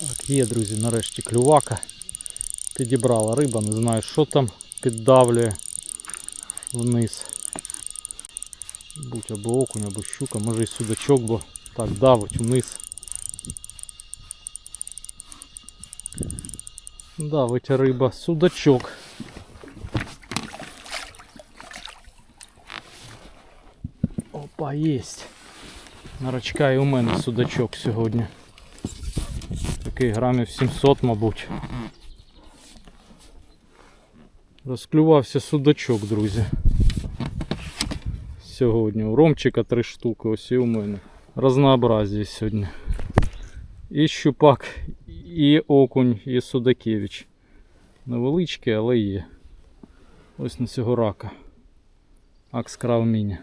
Так, є, друзі, нарешті клювака. Підібрала риба, не знаю, що там піддавлює вниз. Будь або окунь, або щука, може і судачок, бо так давить вниз. Давить риба, судачок. Опа, єсть. На рачка і у мене судачок сьогодні. Такий грамів 700, мабуть. Розклювався судачок, друзі. Сьогодні. У Ромчика три штуки, ось і у мене. Разнообразие сьогодні. І щупак, і окунь, і судакевич. Невеличкий, але є. Ось на цього рака. Акс крав міні.